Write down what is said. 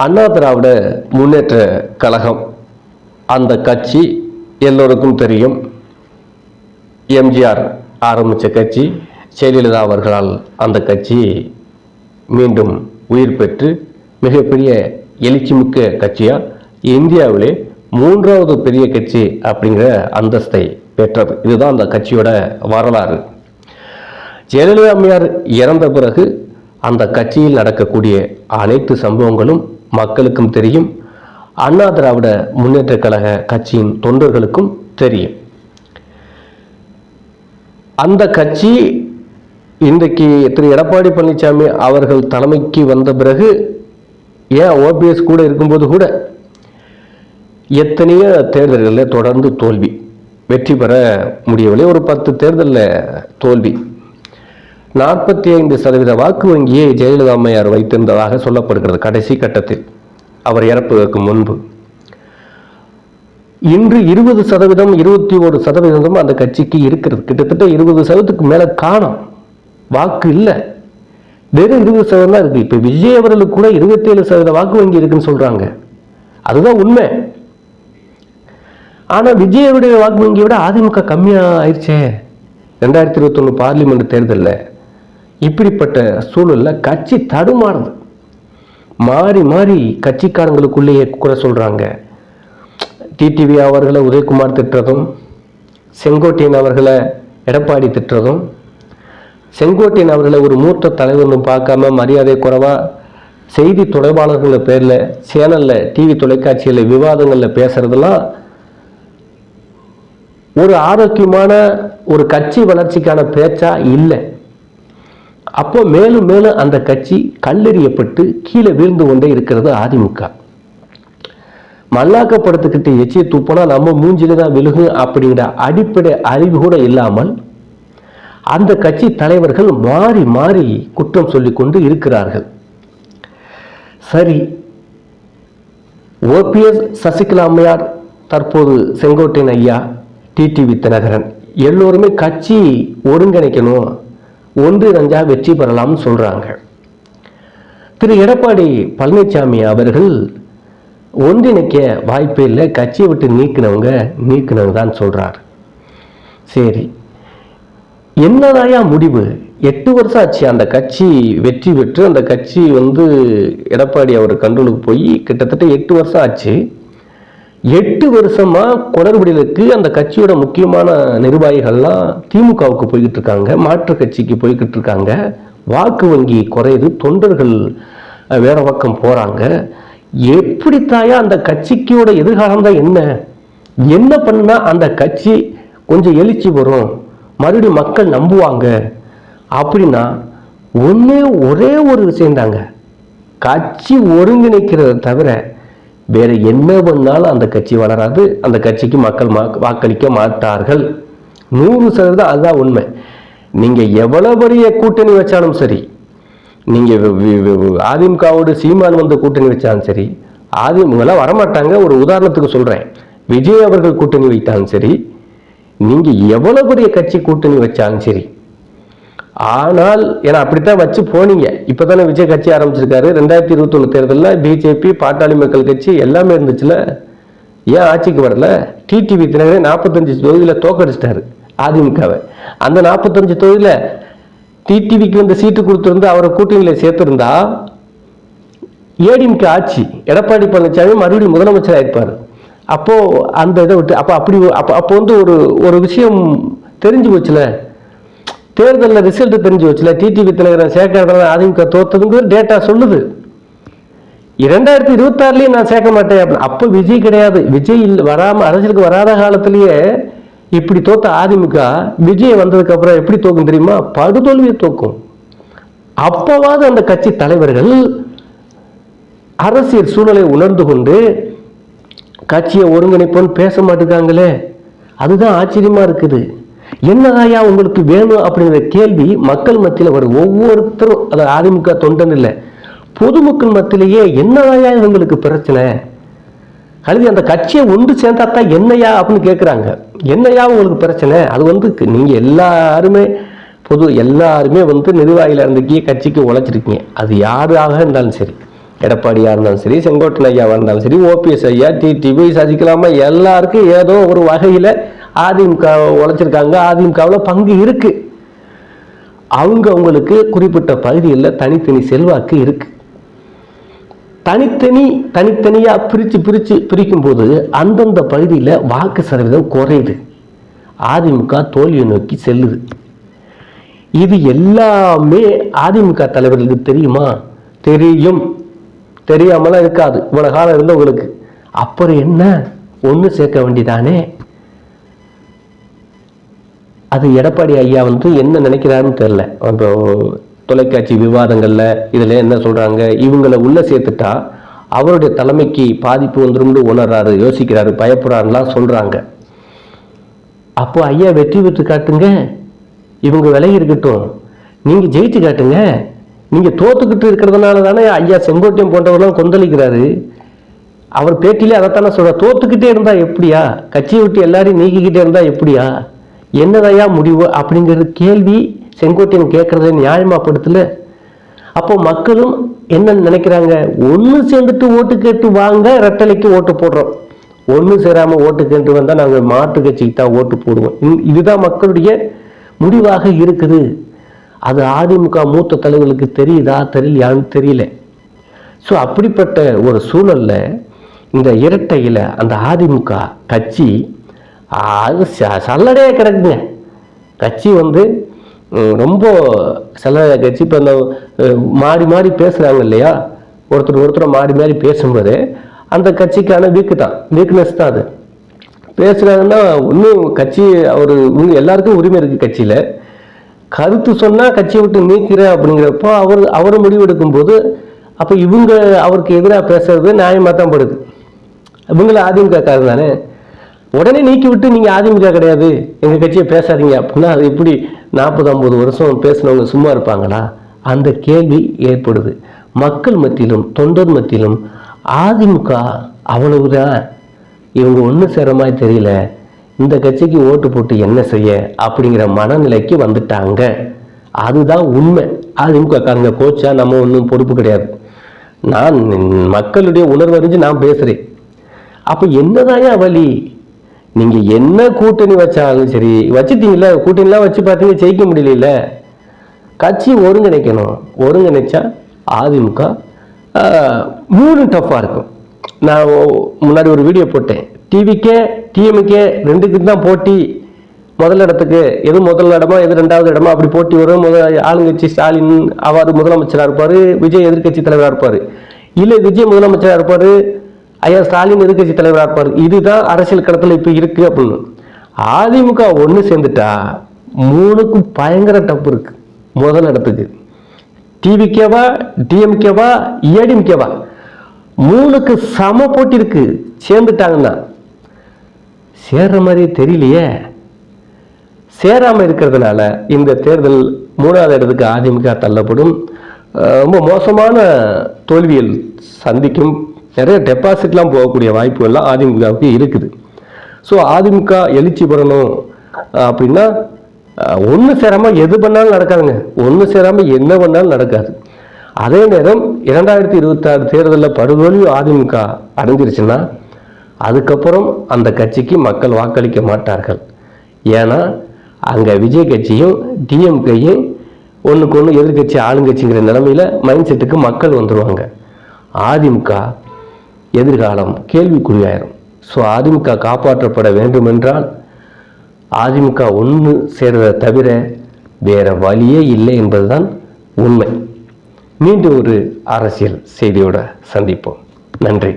அண்ணா திராவிட முன்னேற்ற கழகம். அந்த கட்சி எல்லோருக்கும் தெரியும். எம்ஜிஆர் ஆரம்பித்த கட்சி ஜெயலலிதா அவர்களால் அந்த கட்சி மீண்டும் உயிர் பெற்று மிகப்பெரிய எழுச்சிமிக்க கட்சியாக இந்தியாவிலே மூன்றாவது பெரிய கட்சி அப்படிங்கிற அந்தஸ்தை பெற்றது. இதுதான் அந்த கட்சியோட வரலாறு. ஜெயலலிதா அம்மையார் இறந்த பிறகு அந்த கட்சியில் நடக்கக்கூடிய அனைத்து சம்பவங்களும் மக்களுக்கும் தெரியும். அண்ணா திராவிட முன்னேற்ற கழக கட்சியின் தொண்டர்களுக்கும் தெரியும். அந்த கட்சி இன்றைக்கு திரு. எடப்பாடி பழனிசாமி அவர்கள் தலைமைக்கு வந்த பிறகு ஏன் ஓபிஎஸ் கூட இருக்கும்போது கூட எத்தனையோ தேர்தல்களில் தொடர்ந்து தோல்வி. வெற்றி பெற முடியவில்லை. ஒரு பத்து தேர்தலில் தோல்வி. நாற்பத்தி ஐந்து சதவீத வாக்கு வங்கியை ஜெயலலிதா அம்மையார் வைத்திருந்ததாக சொல்லப்படுகிறது கடைசி கட்டத்தில். அவர் இறப்பதற்கு முன்பு. இன்று இருபது சதவீதம் இருபத்தி ஒரு சதவீதம் அந்த கட்சிக்கு இருக்கிறது. கிட்டத்தட்ட இருபது சதவீதத்துக்கு மேலே காணும். வாக்கு இல்லை. வெறும் இருபது சதவீதம் தான் இருக்குது இப்போ விஜய் அவர்களுக்கு கூட இருபத்தேழு சதவீத வாக்கு வங்கி இருக்குன்னு சொல்கிறாங்க அதுதான் உண்மை. ஆனால் விஜயவுடைய வாக்கு வங்கியை விட அதிமுக கம்மியாக ஆயிடுச்சே ரெண்டாயிரத்தி இருபத்தொன்னு பார்லிமெண்ட் தேர்தலில். இப்படிப்பட்ட சூழலில் கட்சி தடுமாறுது. மாறி மாறி கட்சிக்காரங்களுக்குள்ளேயே குறை சொல்கிறாங்க டிடிவி அவர்களை உதயகுமார் திட்டுறதும் செங்கோட்டையன் அவர்களை எடப்பாடி திட்டுறதும் செங்கோட்டையன் அவர்களை ஒரு மூத்த தலைவர்னு பார்க்காம மரியாதை குறைவாக செய்தி தொடர்பாளர்கள் பேரில் சேனலில் டிவி தொலைக்காட்சியில் விவாதங்களில் பேசுறதெல்லாம் ஒரு ஆரோக்கியமான ஒரு கட்சி வளர்ச்சிக்கான பேச்சா இல்லை. அப்போ மேலும் மேலும் அந்த கட்சி கல்லெறியப்பட்டு கீழே வீழ்ந்து கொண்டே இருக்கிறது அதிமுக. மல்லாக்கப்படுத்துக்கிட்டு எச்சியை துப்புனா நம்ம மூஞ்சில தான் விழுகும் அப்படிங்கிற அடிப்படை அறிவு கூட இல்லாமல் அந்த கட்சி தலைவர்கள் மாறி மாறி குற்றம் சொல்லி கொண்டு இருக்கிறார்கள். சரி ஓபிஎஸ் சசிகலா அம்மையார் தற்போது செங்கோட்டையன் ஐயா டிடிவி தினகரன் எல்லோருமே கட்சி ஒருங்கிணைக்கணும். ஒன்றிணைஞ்சா வெற்றி பெறலாம்னு சொல்றாங்க. திரு எடப்பாடி பழனிசாமி அவர்கள் ஒன்றிணைக்க வாய்ப்பே இல்லை கட்சியை விட்டு நீக்கினவங்க நீக்கினவங்க தான் சொல்கிறார் சரி என்னதாயா முடிவு? எட்டு வருஷம் ஆச்சு அந்த கட்சி வெற்றி பெற்று அந்த கட்சி வந்து எடப்பாடி அவர் கண்ட்ரோலுக்கு போய் கிட்டத்தட்ட எட்டு வருஷம் ஆச்சு. எட்டு வருஷமா குளறுபடிகளுக்கு அந்த கட்சியோட முக்கியமான நிர்வாகிகள்லாம் திமுகவுக்கு போய்கிட்டு இருக்காங்க மாற்று கட்சிக்கு போய்கிட்டு இருக்காங்க. வாக்கு வங்கி குறையுது தொண்டர்கள் வேற பக்கம் போறாங்க. எப்படி தாயா அந்த கட்சிக்கோட எதிர்காலம் தான் என்ன? என்ன பண்ணா அந்த கட்சி கொஞ்சம் எழுச்சி வரும் மறுபடியும் மக்கள் நம்புவாங்க? அப்படின்னா ஒன்று ஒரே ஒரு விஷயம்தாங்க. கட்சி ஒருங்கிணைக்கிறத தவிர வேற என்ன பண்ணாலும் அந்த கட்சி வளராது அந்த கட்சிக்கு மக்கள் மா- வாக்களிக்க மாட்டார்கள். நூறு சதவீதம் அதுதான் உண்மை. நீங்க எவ்வளவு பெரிய கூட்டணி வச்சாலும் சரி நீங்க அதிமுகவோடு சீமான் வந்து கூட்டணி வச்சாலும் சரி அதிமுகலாம் வரமாட்டாங்க. ஒரு உதாரணத்துக்கு சொல்றேன். விஜய் அவர்கள் கூட்டணி வைத்தாலும் சரி நீங்க எவ்வளவு பெரிய கட்சி கூட்டணி வச்சாலும் சரி ஆனால் ஏன்னா அப்படித்தான் வச்சு போனீங்க. இப்பதானே விஜய் கட்சி ஆரம்பிச்சிருக்காரு. ரெண்டாயிரத்தி இருபத்தொன்று தேர்தலில் பிஜேபி பாட்டாளி மக்கள் கட்சி எல்லாமே இருந்துச்சுல. ஏன் ஆட்சிக்கு வரல? டிடிவி தினகரே நாற்பத்தஞ்சு தொகுதியில் தோக்கடிச்சிட்டாரு அதிமுகவை. அந்த நாற்பத்தஞ்சு தொகுதியில் டிடிவிக்கு வந்து சீட்டு கொடுத்துருந்து அவரை கூட்டணியில் சேர்த்துருந்தா ஏடிஎம்கே ஆட்சி எடப்பாடி பழனிசாமி மறுபடியும் முதலமைச்சராக இருப்பார் அப்போது அந்த இதை விட்டு அப்போ அப்படி அப்போ அப்போ வந்து ஒரு ஒரு விஷயம் தெரிஞ்சு போச்சுல. தேர்தலில் ரிசல்ட் தெரிஞ்சு வச்சுல டிடிவி தலைவரை சேர்க்கறதுனால அதிமுக தோத்ததுங்கிறது டேட்டா சொல்லுது. இரண்டாயிரத்தி இருபத்தாறுலேயும் நான் சேர்க்க மாட்டேன் அப்படின்னு. அப்போ விஜய் கிடையாது. விஜய் இல்ல- வராம அரசியலுக்கு வராத காலத்திலேயே இப்படி தோத்த அதிமுக விஜய் வந்ததுக்கப்புறம் எப்படி தோக்கும் தெரியுமா? படுதோல்வியை தோக்கும். அப்பவாவது அந்த கட்சி தலைவர்கள் அரசியல் சூழலை உணர்ந்து கொண்டு கட்சியை ஒருங்கிணைப்போன்னு பேச மாட்டேங்காங்களே அதுதான் ஆச்சரியமாக இருக்குது. என்னதாயா உங்களுக்கு வேணும் அப்படிங்கிற கேள்வி மக்கள் மத்தியில் வரும். ஒவ்வொருத்தரும் அது அதிமுக தொண்டன் இல்லை. பொதுமக்கள் மத்தியிலேயே என்னதாயா இவங்களுக்கு பிரச்சனை? அல்லது அந்த கட்சியை ஒன்று சேர்ந்தா தான் என்னையா அப்படின்னு கேட்குறாங்க என்னையா உங்களுக்கு பிரச்சனை? அது வந்து நீங்கள் எல்லாருமே பொது எல்லாருமே வந்து நிர்வாகியில் இருந்துக்கே கட்சிக்கு உழைச்சிருக்கீங்க. அது யாராக இருந்தாலும் சரி. எடப்பாடியாக இருந்தாலும் சரி செங்கோட்டன் ஐயாவாக இருந்தாலும் சரி ஓபிஎஸ் ஐயா டிடிவி சசிகலாமா எல்லாருக்கும் ஏதோ ஒரு வகையில் அதிமுக உழைச்சிருக்காங்க அதிமுகவில் பங்கு இருக்கு. அவங்க அவங்களுக்கு குறிப்பிட்ட பகுதியில் தனித்தனி செல்வாக்கு இருக்கு. தனித்தனி தனித்தனியாக பிரித்து பிரித்து பிரிக்கும்போது அந்தந்த பகுதியில் வாக்கு சதவீதம் குறையுது. அதிமுக தோல்வியை நோக்கி செல்லுது. இது எல்லாமே அதிமுக தலைவர்களுக்கு தெரியுமா? தெரியும். தெரியாமலாம் இருக்காது. இவ்வளோ காலம் இருந்தவங்களுக்கு. அப்புறம் என்ன? ஒன்று சேர்க்க வேண்டியதானே? அது எடப்பாடி ஐயா வந்து என்ன நினைக்கிறாருன்னு தெரில இப்போ தொலைக்காட்சி விவாதங்களில் இதில் என்ன சொல்கிறாங்க இவங்களை உள்ளே சேர்த்துட்டா அவருடைய தலைமைக்கு பாதிப்பு வந்துரும்னு உணர்றாரு யோசிக்கிறாரு பயப்படுறாருலாம் சொல்கிறாங்க அப்போ ஐயா வெற்றி பெற்று காட்டுங்க. இவங்க விலகி இருக்கட்டும். நீங்கள் ஜெயிச்சு காட்டுங்க. நீங்கள் தோத்துக்கிட்டு இருக்கிறதுனால தானே ஐயா செங்கோட்டையன் போன்றவர்களும் கொந்தளிக்கிறாரு. அவர் பேட்டிலே அதைத்தானே சொல்கிறார் தோத்துக்கிட்டே இருந்தால் எப்படியா? கட்சியை விட்டு எல்லாரையும் நீக்கிக்கிட்டே இருந்தால் எப்படியா? என்னதையா முடிவு அப்படிங்கிறது கேள்வி செங்கோட்டையன் கேட்கறத நியாயமாப்படுத்தல அப்போ மக்களும் என்ன நினைக்கிறாங்க? ஒன்று சேர்ந்துட்டு ஓட்டு கேட்டு வாங்க ரெட்டலைக்கு ஓட்டு போடுறோம். ஒன்று சேராமல் ஓட்டு கேட்டு வந்தால் நாங்கள் மாட்டு கட்சிக்கு தான் ஓட்டு போடுவோம். இதுதான் மக்களுடைய முடிவாக இருக்குது. அது அதிமுக மூத்த தலைவர்களுக்கு தெரியுதா தெரியலையான்னு தெரியல. ஸோ அப்படிப்பட்ட ஒரு சூழலில் இந்த இரட்டையில் அந்த அதிமுக கட்சி அது சல்லடையே கிடக்குங்க. கட்சி வந்து ரொம்ப சில கட்சி இப்போ இந்த மாறி மாறி பேசுகிறாங்க இல்லையா? ஒருத்தர் ஒருத்தர் மாறி மாறி பேசும்போது அந்த கட்சிக்கான வீக்கு தான் வீக்னஸ் தான் அது. பேசுகிறாங்கன்னா இன்னும் கட்சி அவர் எல்லாருக்கும் உரிமை இருக்குது கட்சியில். கருத்து சொன்னால் கட்சியை விட்டு நீக்கிறேன் அப்படிங்கிறப்போ அவர் அவர் முடிவெடுக்கும் போது அப்போ இவங்க அவருக்கு எதிராக பேசுறது நியாயமாக தான் படுது. இவங்கள அதிமுக காரர் தானே? உடனே நீக்கி விட்டு நீங்கள் அதிமுக கிடையாது. எங்கள் கட்சியை பேசாதீங்க அப்படின்னா அது எப்படி நாற்பது ஐம்பது வருஷம் பேசினவங்க சும்மா இருப்பாங்களா? அந்த கேள்வி ஏற்படுது. மக்கள் மத்தியிலும் தொண்டர் மத்தியிலும் அதிமுக அவ்வளவுதான். இவங்க ஒன்றும் சேர மாதிரி தெரியல. இந்த கட்சிக்கு ஓட்டு போட்டு என்ன செய்ய அப்படிங்கிற மனநிலைக்கு வந்துட்டாங்க. அதுதான் உண்மை. அதிமுக காரங்க கோச்சா நம்ம ஒன்றும் பொறுப்பு கிடையாது. நான் மக்களுடைய உணர்வறிஞ்சு நான் பேசுகிறேன் அப்போ என்னதான் வழி நீங்கள் என்ன கூட்டணி வச்சாலும் சரி வச்சுட்டீங்களா கூட்டணிலாம் வச்சு பார்த்தீங்க ஜெயிக்க முடியல கட்சி ஒருங்கிணைக்கணும். ஒருங்கிணைச்சா அதிமுக மூணு டஃப்பாக இருக்கும். நான் முன்னாடி ஒரு வீடியோ போட்டேன். டிவிக்கே டிஎம்கே ரெண்டுக்கு தான் போட்டி. முதல் இடத்துக்கு எது முதல் இடமா எது ரெண்டாவது இடமா அப்படி போட்டி வரும். முதல் ஆளுங்கட்சி ஸ்டாலின் அவர் முதலமைச்சராக இருப்பார். விஜய் எதிர்கட்சி தலைவராக இருப்பார். இல்லை விஜய் முதலமைச்சராக இருப்பார். ஐயா ஸ்டாலின் எதிர்கட்சி தலைவராக இருப்பார். இதுதான் அரசியல் களத்தில் இப்போ இருக்கு அப்படின்னு. அதிமுக ஒன்று சேர்ந்துட்டா மூணுக்கும் பயங்கர டப்பு இருக்கு. முதல் இடத்துக்கு. டிவிகேவா டிஎம்கேவா ஏடிஎம்கேவா. மூணுக்கு சம போட்டி இருக்கு. சேர்ந்துட்டாங்கன்னா. சேர்ற மாதிரி தெரியலையே. சேராமல் இருக்கிறதுனால இந்த தேர்தல் மூணாவது இடத்துக்கு அதிமுக தள்ளப்படும். ரொம்ப மோசமான தோல்வியில் சந்திக்கும் நிறைய டெபாசிட்லாம் போகக்கூடிய வாய்ப்புகள்லாம் அதிமுகவுக்கு இருக்குது. ஸோ அதிமுக எழுச்சி பெறணும் அப்படின்னா ஒன்று சேராமல் எது பண்ணாலும் நடக்காதுங்க. ஒன்று சேராமல் என்ன பண்ணாலும் நடக்காது. அதே நேரம் இரண்டாயிரத்தி இருபத்தாறு தேர்தலில் படுதோல்வி அதிமுக அடைஞ்சிருச்சுன்னா அதுக்கப்புறம் அந்த கட்சிக்கு மக்கள் வாக்களிக்க மாட்டார்கள். ஏன்னா அங்கே விஜய் கட்சியும் டிஎம்கேயும் ஒன்றுக்கு ஒன்று எதிர்கட்சி ஆளுங்கட்சிங்கிற நிலமையில் மைண்ட் செட்டுக்கு மக்கள் வந்துடுவாங்க அதிமுக எதிர்காலம் கேள்விக்குறியாயிரும். ஸோ அதிமுக காப்பாற்றப்பட வேண்டுமென்றால் அதிமுக ஒன்று சேர்வதை தவிர வேறு வழியே இல்லை என்பதுதான் உண்மை. மீண்டும் ஒரு அரசியல் செய்தியோட சந்திப்போம். நன்றி.